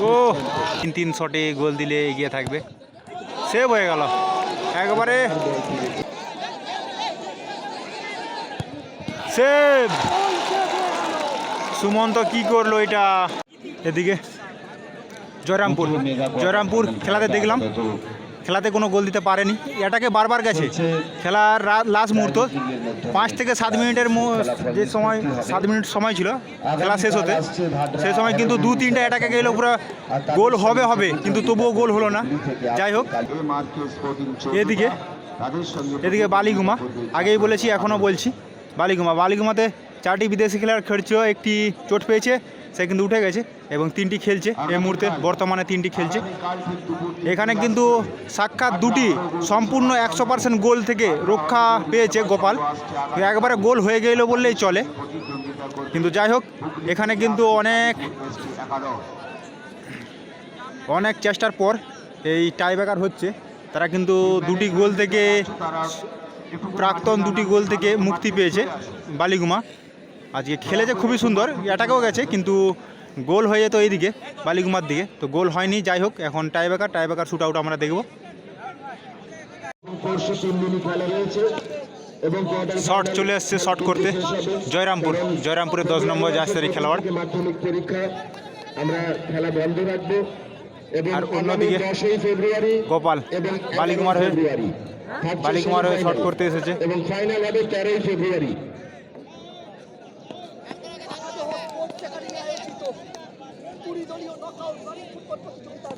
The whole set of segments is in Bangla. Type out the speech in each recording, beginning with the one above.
ও তিন তিন শটে গোল দিলে এগিয়ে থাকবে। সেভ হয়ে গেল। একবারে সেভ। সুমন্ত কি করল এটা? এদিকে জয়রামপুর। জয়রামপুর খেলাতে দেখলাম। খেলাতে কোনো গোল দিতে পারেনি। এটাকে বারবার গেছে। খেলার লাস্ট মুহূর্ত। পাঁচ থেকে সাত মিনিটের মো- যে সময় সাত মিনিট সময় ছিল খেলা শেষ হতে। সেই সময় কিন্তু দু তিনটা এটাকে গেলো পুরো গোল হবে হবে। কিন্তু তবুও গোল হলো না। যাই হোক। এদিকে এদিকে বালিগুমা। আগেই বলেছি এখনও বলছি। বালিগুমা। বালিগুমাতে চারটি বিদেশি খেলার খেলছিল। একটি চোট পেয়েছে। সে কিন্তু উঠে গেছে এবং তিনটি খেলছে এই মুহূর্তে, বর্তমানে তিনটি খেলছে। এখানে কিন্তু সাক্ষাৎ দুটি, সম্পূর্ণ একশো পার্সেন্ট গোল থেকে রক্ষা পেয়েছে গোপাল। একবারে গোল হয়ে গেল বললেই চলে। কিন্তু যাই হোক, এখানে কিন্তু অনেক অনেক চেষ্টার পর এই টাইব্রেকার হচ্ছে। তারা কিন্তু দুটি গোল থেকে, প্রাক্তন দুটি গোল থেকে মুক্তি পেয়েছে বালিগুমা। আজকে খেলেছে খুবই সুন্দর এটাকেও গেছে, কিন্তু গোল হয়ে যেত এইদিকে, বালিগুমার দিকে। তো গোল হয়নি, যাই হোক, এখন টাইব্রেকার টাইব্রেকার শুট আউট আমরা দেখব। খেলা শট চলে এসছে শট করতে। জয়রামপুর, জয়রামপুরের দশ নম্বর জাস্তারি খেলোয়াড়। আমরা খেলা আর অন্যদিকে গোপাল বালিকুমার হয়ে বালিকুমার হয়ে শট করতে এসেছে। এবং কুড়ি দলীয় নকআউট রানিং ফুটবল প্রতিযোগিতার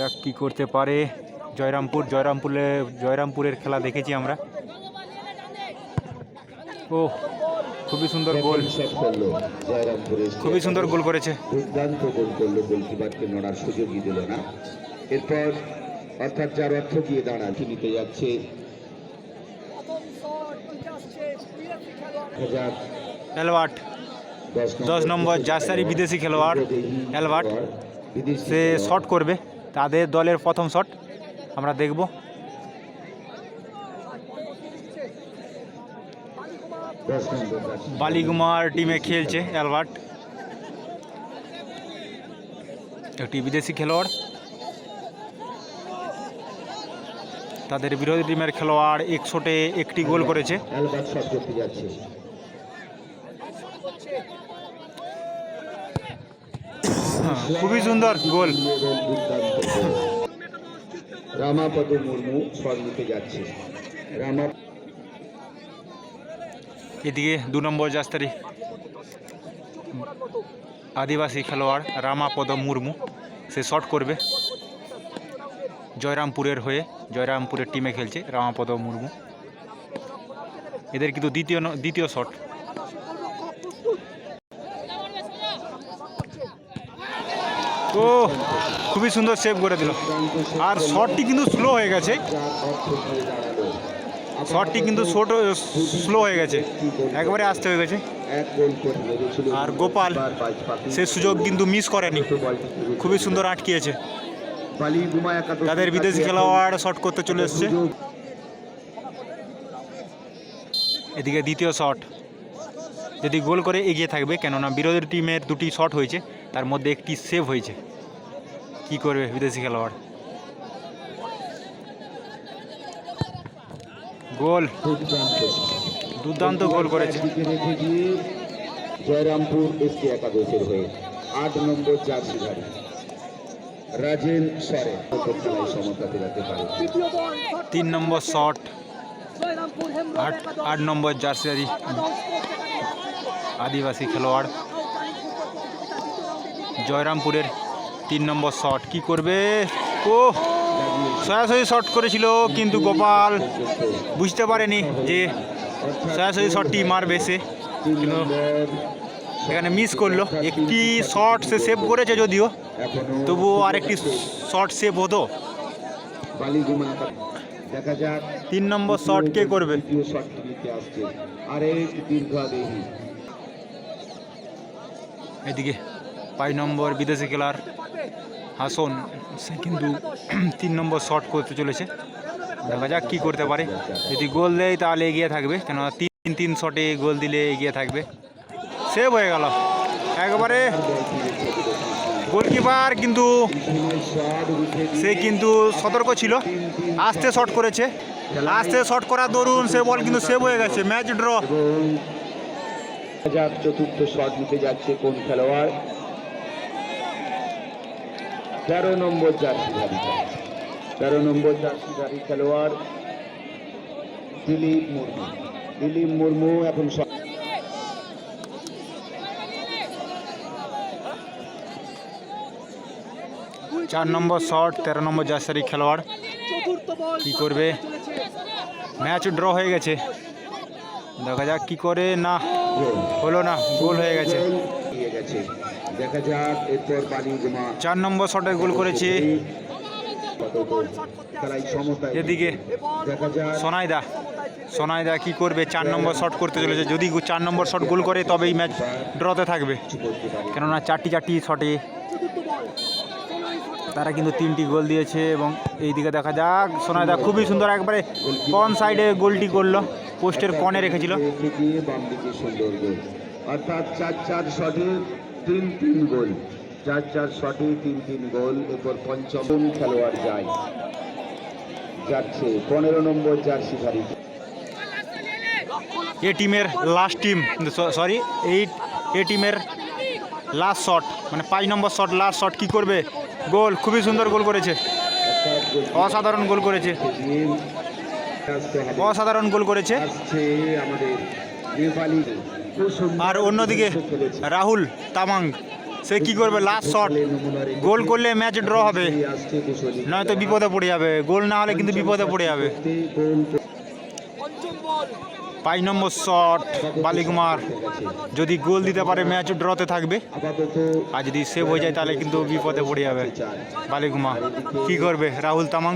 যাক কী করতে পারে জয়রামপুর। জয়রামপুরে জয়রামপুরের খেলা দেখেছি আমরা। ও খুবই সুন্দর গোল। খুবই সুন্দর গোল করেছে। দুর্দান্ত গোল করল গোলকিপারকে নড়ার সুযোগই দিল না। এরপর অর্থাৎ যার অর্থ গিয়ে দাঁড়ান নিতে যাচ্ছে খেলোয়াড়। দশ নম্বর জাসারি বিদেশি খেলোয়াড়, অ্যালবার্ট, সে শট করবে। তাদের দলের প্রথম শট আমরা দেখব। বালিগুমার টিমে খেলছে অ্যালবার্ট। একটি বিদেশি খেলোয়াড়। তাদের বিরোধী টিমের খেলোয়াড় একশোটে একটি গোল করেছে অ্যালবার্ট শট করতে যাচ্ছে হ্যাঁ, খুবই সুন্দর গোল। রামাপদ মুর্মু শট নিতে যাচ্ছে। রামা এদিকে দু নম্বর জাস্তারি। আদিবাসী খেলোয়াড় রামাপদ মুর্মু সে শট করবে। জয়রামপুরের হয়ে জয়রামপুরের টিমে খেলছে রামাপদ মুর্মু। এদের কিন্তু দ্বিতীয় দ্বিতীয় শট ও, খুবই সুন্দর সেভ করে দিল। আর শটটি কিন্তু স্লো হয়ে গেছে। শটটি কিন্তু শর্ট স্লো হয়ে গেছে। একবারে আসতে হয়ে গেছে। আর গোপাল। সে সুযোগ কিন্তু মিস করেনি। খুবই সুন্দর আটকিয়েছে। তাদের বিদেশি খেলোয়াড় শট করতে চলে এসছে। এদিকে দ্বিতীয় শট যদি গোল করে এগিয়ে থাকবে, কেননা বিরোধী টিমের দুটি শট হয়েছে। তার মধ্যে একটি সেভ হয়েছে। কি করবে বিদেশি খেলোয়াড়? গোল। দুর্দান্ত গোল করেছে। জয়রামপুর এসটি একাদশের হয়ে আট নম্বর জার্সিধারী রাজেন সরে সমতা পেরাতে পারে। তিন নম্বর শট। আট আট নম্বর জার্সিয়ারি আদিবাসী খেলোয়াড়। জয়রামপুরের তিন নম্বর শট। কি করবে? ও সরাসরি শট করেছিল কিন্তু গোপাল বুঝতে পারেনি যে সরাসরি শটটি মারবে সে। কিন্তু এখানে মিস করল। একটি শট সে সেভ করেছে যদিও তবুও আরেকটি শট সেভ হতো। তিন নম্বর শট কে করবে? এদিকে পাঁচ নম্বর বিদেশি খেলার হাসন, সে কিন্তু তিন নম্বর শট করতে চলেছে। দেখা যাক কী করতে পারে। যদি গোল দেয় তাহলে এগিয়ে থাকবে কেন তিন তিন শটে গোল দিলে এগিয়ে থাকবে। সেভ হয়ে গেল। একবারে গোলকিপার কিন্তু, সে কিন্তু সতর্ক ছিল। আস্তে শট করেছে। আস্তে শট করার দরুন, সে বল কিন্তু সেভ হয়ে গেছে। ম্যাচ ড্র চতুর্থ শট নিতে যাচ্ছে কোন খেলোয়াড়? তেরো নম্বর জার্সিধারী তেরো নম্বর জার্সিধারী খেলোয়াড় দিলীপ মুর্মু। দিলীপ মুর্মু এখন চার নম্বর শট তেরো নম্বর জার্সারি খেলোয়াড়। কি করবে? ম্যাচ ড্র হয়ে গেছে। দেখা যাক কি করে। না হলো না গোল হয়ে গেছে। দেখা যাক এরপর বালি জমা। চার নম্বর শটে গোল করেছে। এদিকে সোনাইদা সোনাইদা কি করবে? চার নম্বর শট করতে চলেছে। যদি চার নম্বর শট গোল করে তবেই ম্যাচ ড্রতে থাকবে। কেননা চারটি চারটি শটে তারা কিন্তু তিনটি গোল দিয়েছে এবং এই দিকে দেখা যাক। সোনাইদা খুবই সুন্দর একবারে কন সাইডে গোলটি করল পোস্টের কনে রেখেছিল। অর্থাৎ চার চার তিন তিন গোল। চার চার শটে তিন তিন গোল এরপর পঞ্চম খেলোয়াড় যায়? যাচ্ছে পনেরো নম্বর জার্সিধারী এ টিমের লাস্ট টিম সরি এই এ টিমের লাস্ট শট মানে পাঁচ নম্বর শট লাস্ট শট কি করবে? গোল খুবই সুন্দর গোল করেছে। অসাধারণ গোল করেছে। অসাধারণ গোল করেছে। আমাদের আর অন্যদিকে রাহুল তামাং, সে কি করবে? লাস্ট শট গোল করলে ম্যাচ ড্র হবে। নয়তো বিপদে পড়ে যাবে। গোল না হলে কিন্তু বিপদে পড়ে যাবে। পাঁচ নম্বর শট বালিকুমার যদি গোল দিতে পারে ম্যাচ ড্রতে থাকবে। আর যদি সেভ হয়ে যায়, তাহলে কিন্তু বিপদে পড়ে যাবে। বালিকুমা কি করবে? রাহুল তামাং?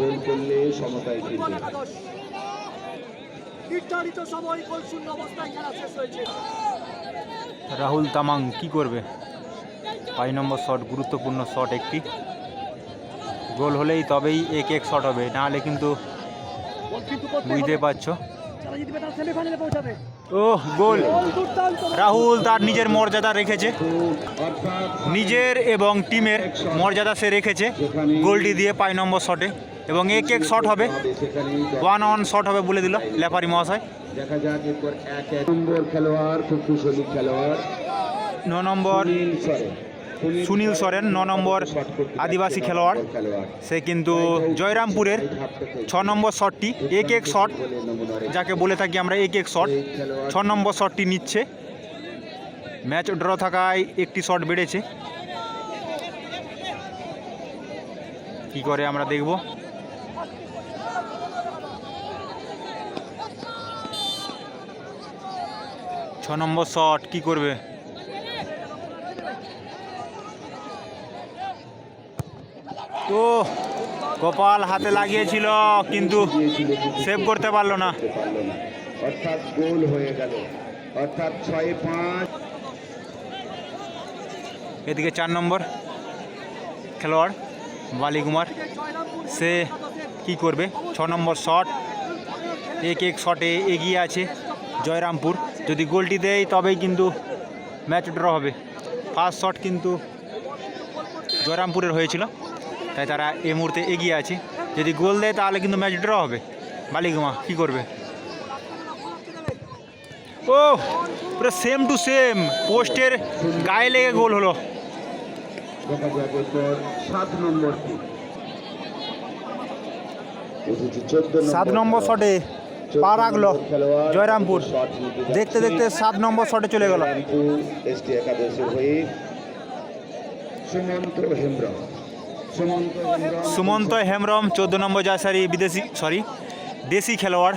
গোল করলে সমতায় নির্ধারিত সময় গোল শূন্য অবস্থায় খেলা শেষ হয়েছে। রাহুল তামাং কি করবে? পাঁচ নম্বর শট গুরুত্বপূর্ণ শট একটি। গোল হলেই তবেই এক এক শট হবে না হলে কিন্তু বুঝতে। পারছ। ও গোল। গোল রাহুল তার নিজের মর্যাদা রেখেছে। নিজের এবং টিমের মর্যাদা সে রেখেছে। গোলটি দিয়ে পাঁচ নম্বর শটে। এবং এক এক শট হবে। ওয়ান ওয়ান শট হবে বলে দিল লেপারি মহাশয়। দেখা যাক এরপর এক এক নম্বর খেলোয়াড় খুব কুশলী খেলোয়াড়। ন নম্বর সুনীল সরেন। ন নম্বর আদিবাসী খেলোয়াড়। সে কিন্তু জয়রামপুরের ছ নম্বর শটটি এক এক শট যাকে বলে থাকি আমরা এক এক শট। ছ নম্বর শটটি নিচ্ছে। ম্যাচ ড্র থাকায় একটি শট বেড়েছে। কি করে আমরা দেখব? নম্বর শট কি করবে? তো গোপাল হাতে লাগিয়েছিল কিন্তু সেভ করতে পারল না। অর্থাৎ গোল হয়ে গেল। অর্থাৎ ছয় পাঁচ। এদিকে চার নম্বর খেলোয়াড় বালিকুমার জয়রামপুর সে কি করবে? ছ নম্বর শট এক এক শটে এগিয়ে আছে জয়রামপুর। যদি গোলটি দেয় তবেই কিন্তু ম্যাচ ড্র হবে। ফার্স্ট শট কিন্তু জয়রামপুরের হয়েছিল তাই তারা এই মুহূর্তে এগিয়ে আছে। যদি গোল দেয় তাহলে কিন্তু ম্যাচ ড্র হবে। বালিকুমা কি করবে? ও পুরো সেম টু সেম পোস্টের গায়ে লেগে গোল হলো। সাত নম্বর শটে পা রাখল জয়রামপুর। দেখতে দেখতে সাত নম্বর শটে চলে গেল। সুমন্ত হেমব্রম, চোদ্দ নম্বর জাসারি বিদেশি সরি দেশি খেলোয়াড়।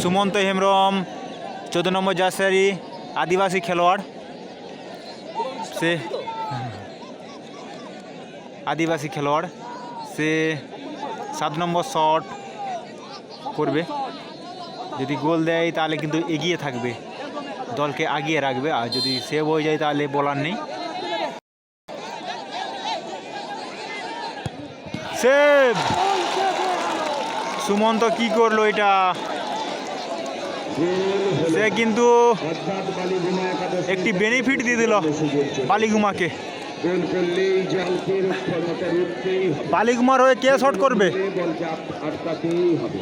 সুমন্ত হেমব্রম, চোদ্দ নম্বর জাসারি আদিবাসী খেলোয়াড়। সে আদিবাসী খেলোয়াড়। সে সাত নম্বর শট করবে। যদি গোল দেয় তাহলে কিন্তু এগিয়ে থাকবে। দলকে আগিয়ে রাখবে। আর যদি সেভ হয়ে যায় তাহলে বলার নেই। সেভ! সুমন্ত কি করল এটা? সে কিন্তু একটি বেনিফিট দিয়ে দিল বালিগুমাকে। গোল করলেই জলকে ক্ষমতা রুখতেই হবে বালিগুমার হয়ে কে শট করবে? বলকে আটকাতেই হবে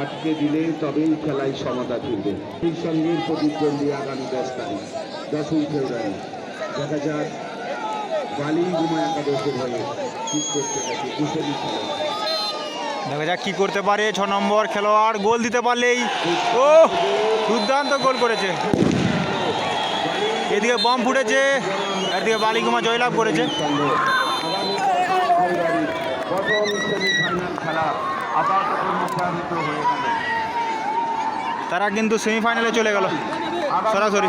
আটকে দিলে তবেই খেলায় সমতা ফিরবে এই সঙ্গে প্রতিদ্বন্দ্বী আগামী দশ তারিখ। দশই ফেব্রুয়ারি। দেখা যাক বালি গুমা একাদশের হয়ে ঠিক করতে গেছে কুশলী খেলা দেখা যাক কি করতে পারে ছ নম্বর খেলোয়াড় গোল দিতে পারলেই। ও দুর্দান্ত গোল করেছে। এদিকে বম ফুটেছে। একদিকে বালিগুমা জয়লাভ করেছে। তারা কিন্তু সেমিফাইনালে চলে গেল। সরাসরি।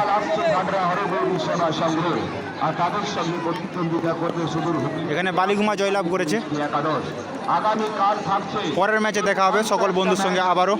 এখানে বালিগুমা জয়লাভ করেছে। পরের ম্যাচে দেখা হবে। সকল বন্ধুর সঙ্গে আবারও।